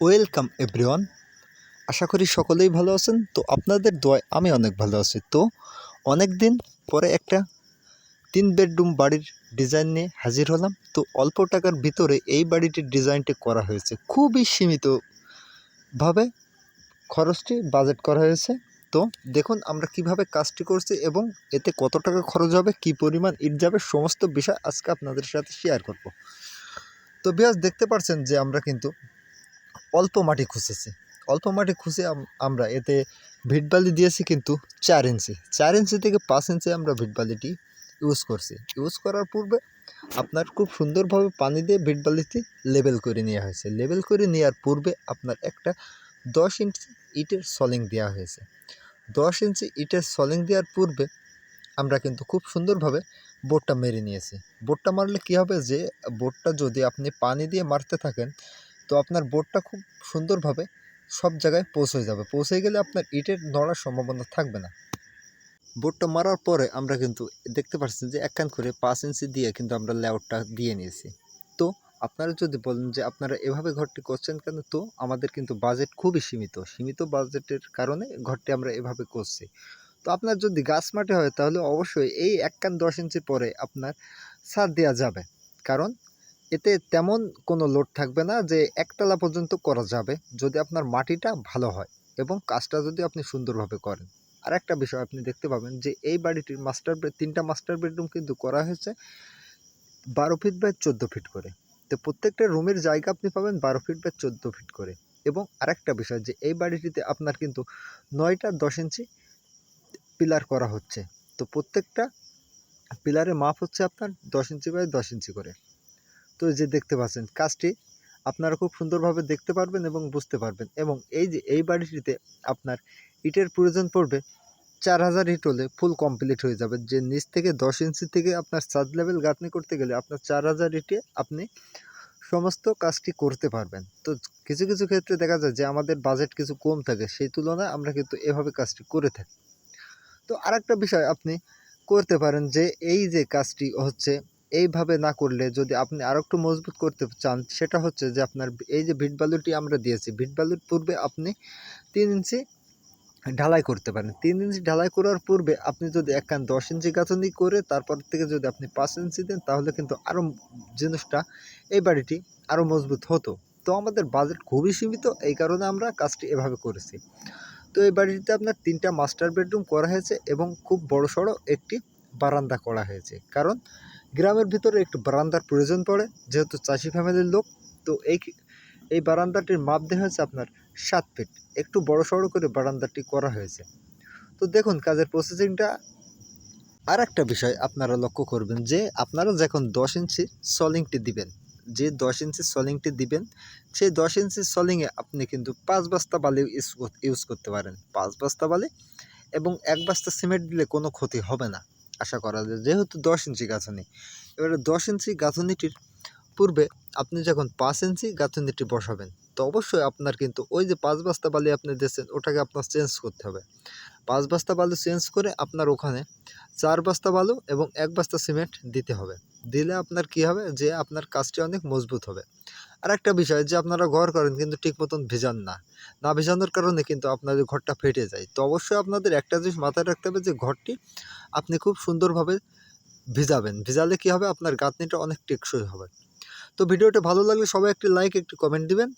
Welcome everyone. আশা করি সকলেই ভালো আছেন। তো আপনাদের দোয়ায় আমি অনেক ভালো আছি। তো অনেক দিন পরে একটা তিন বেডরুম বাড়ির ডিজাইন নিয়ে হাজির হলাম। তো অল্প টাকার ভিতরে এই বাড়িটির ডিজাইনটি করা হয়েছে। খুবই সীমিতভাবে খরচটি বাজেট করা হয়েছে। তো দেখুন আমরা কীভাবে কাজটি করছি এবং এতে কত টাকা খরচ হবে, কি পরিমাণ ইট যাবে, সমস্ত বিষয় আজকে আপনাদের সাথে শেয়ার করব। তো বিয়াস, দেখতে পাচ্ছেন যে আমরা কিন্তু অল্প মাটি খুঁজেছি অল্প মাটি খুঁজে আমরা এতে ভিটবালি দিয়েছি কিন্তু চার ইঞ্চি। চার ইঞ্চি থেকে পাঁচ ইঞ্চি আমরা ভিটবালিটি ইউজ করছি। ইউজ করার পূর্বে আপনার খুব সুন্দরভাবে পানি দিয়ে ভিটবালিটি লেবেল করে নেওয়া হয়েছে। লেবেল করে নেওয়ার পূর্বে আপনার একটা দশ ইঞ্চি ইটের সলিং দেওয়া হয়েছে। দশ ইঞ্চি ইটের সলিং দেওয়ার পূর্বে আমরা কিন্তু খুব সুন্দরভাবে বোটটা মেরে নিয়েছি। বোটটা মারলে কী হবে যে, বোটটা যদি আপনি পানি দিয়ে মারতে থাকেন তো আপনার বোটটা খুব সুন্দরভাবে সব জায়গায় পৌঁছে যাবে। পৌঁছে গেলে আপনার ইটের নড়ার সম্ভাবনা থাকবে না। বোটটা মারার পরে আমরা কিন্তু দেখতে পাচ্ছি যে একখান করে পাঁচ ইঞ্চি দিয়ে কিন্তু আমরা লেআউটটা দিয়ে নিয়েছি। তো আপনারা যদি বলেন যে আপনারা এভাবে ঘরটি করছেন কেন, তো আমাদের কিন্তু বাজেট খুবই সীমিত। সীমিত বাজেটের কারণে ঘরটি আমরা এভাবে করছি। তো আপনার যদি গাছ মাটি হয়, তাহলে অবশ্যই এই এক কান দশ ইঞ্চি পরে আপনার সার দেওয়া যাবে। কারণ এতে তেমন কোনো লোড থাকবে না যে একতলা পর্যন্ত করা যাবে যদি আপনার মাটিটা ভালো হয় এবং কাজটা যদি আপনি সুন্দরভাবে করেন। আর একটা বিষয় আপনি দেখতে পাবেন যে এই বাড়িটির মাস্টার তিনটা মাস্টার বেডরুম কিন্তু করা হয়েছে বারো ফিট বাই চোদ্দ ফিট করে। তো প্রত্যেকটা রুমের জায়গা আপনি পাবেন বারো ফিট বাই চোদ্দ ফিট করে এবং আরেকটা বিষয় যে এই বাড়িটিতে আপনার কিন্তু নয়টা দশ ইঞ্চি পিলার করা হচ্ছে। তো প্রত্যেকটা পিলারের মাপ হচ্ছে আপনার দশ ইঞ্চি বাই দশ ইঞ্চি করে। তো যে দেখতে পাচ্ছেন, কাজটি আপনারা খুব সুন্দরভাবে দেখতে পারবেন এবং বুঝতে পারবেন। এবং এই যে, এই বাড়িটিতে আপনার ইটের প্রয়োজন পড়বে চার হাজার ইট হলে ফুল কমপ্লিট হয়ে যাবে। যে নিচ থেকে দশ ইঞ্চি থেকে আপনার সাদ লেভেল গাঁথনি করতে গেলে আপনার চার হাজার ইটে আপনি সমস্ত কাজটি করতে পারবেন। তো কিছু কিছু ক্ষেত্রে দেখা যায় যে, আমাদের বাজেট কিছু কম থাকে, সেই তুলনায় আমরা কিন্তু এভাবে কাজটি করে থাকি। তো আরেকটা বিষয় আপনি করতে পারেন যে, এই যে কাজটি হচ্ছে এইভাবে না করলে যদি আপনি আরও একটু মজবুত করতে চান, সেটা হচ্ছে যে আপনার এই যে ভিট বালুটি আমরা দিয়েছি, ভিট বালুর পূর্বে আপনি তিন ইঞ্চি ঢালাই করতে পারেন। তিন ইঞ্চি ঢালাই করার পূর্বে আপনি যদি একখান দশ ইঞ্চি গাঁথনি করে তারপর থেকে যদি আপনি পাঁচ ইঞ্চি দেন, তাহলে কিন্তু আরও জিনিসটা এই বাড়িটি আরও মজবুত হতো। তো আমাদের বাজেট খুবই সীমিত, এই কারণে আমরা কাজটি এভাবে করেছি। তো এই বাড়িটিতে আপনার তিনটা মাস্টার বেডরুম করা হয়েছে এবং খুব বড় সড়ো একটি বারান্দা করা হয়েছে। কারণ গ্রামের ভিতরে একটু বারান্দার প্রয়োজন পড়ে, যেহেতু চাষি ফ্যামিলির লোক, তো এই এই বারান্দাটির মাপ দেওয়া হয়েছে আপনার সাত ফিট। একটু বড় সড়ো করে বারান্দাটি করা হয়েছে। তো দেখুন, কাজের প্রসেসিংটা আর একটা বিষয় আপনারা লক্ষ্য করবেন যে, আপনারা যখন দশ ইঞ্চি সলিংটি দিবেন, যে দশ ইঞ্চি সলিংটি দিবেন, সেই দশ ইঞ্চি সলিংয়ে আপনি কিন্তু পাঁচ বস্তা বালি ইউজ করতে পারেন। পাঁচ বস্তা বালি এবং এক বস্তা সিমেন্ট দিলে কোনো ক্ষতি হবে না। আশা করা যায়। যেহেতু দশ ইঞ্চি গাঁথনি, এবারে দশ ইঞ্চি গাঁথনিটির পূর্বে আপনি যখন পাঁচ ইঞ্চি গাঁথনিটি বসাবেন, তো অবশ্যই আপনার কিন্তু ওই যে পাঁচ বস্তা বালি আপনি দিয়েছেন, ওটাকে আপনার চেঞ্জ করতে হবে। পাঁচ বস্তা বালু চেঞ্জ করে আপনার ওখানে চার বস্তা বালু এবং এক বস্তা সিমেন্ট দিতে হবে। দিলে আপনার কি হবে? যে আপনার কাজটি অনেক মজবুত হবে। আর একটা বিষয় যে আপনারা ঘর করেন কিন্তু ঠিক মতন ভেজান না। না ভেজানোর কারণে কিন্তু আপনাদের ঘরটা ফেটে যায়। তো অবশ্যই আপনাদের একটা জিনিস মাথায় রাখতে হবে যে ঘরটি আপনি খুব সুন্দরভাবে ভিজাবেন। ভিজালে কি হবে? আপনার গাঁথনিটা অনেক টেকসই হবে। তো ভিডিওটা ভালো লাগলে সবাই একটি লাইক একটি কমেন্ট দিবেন।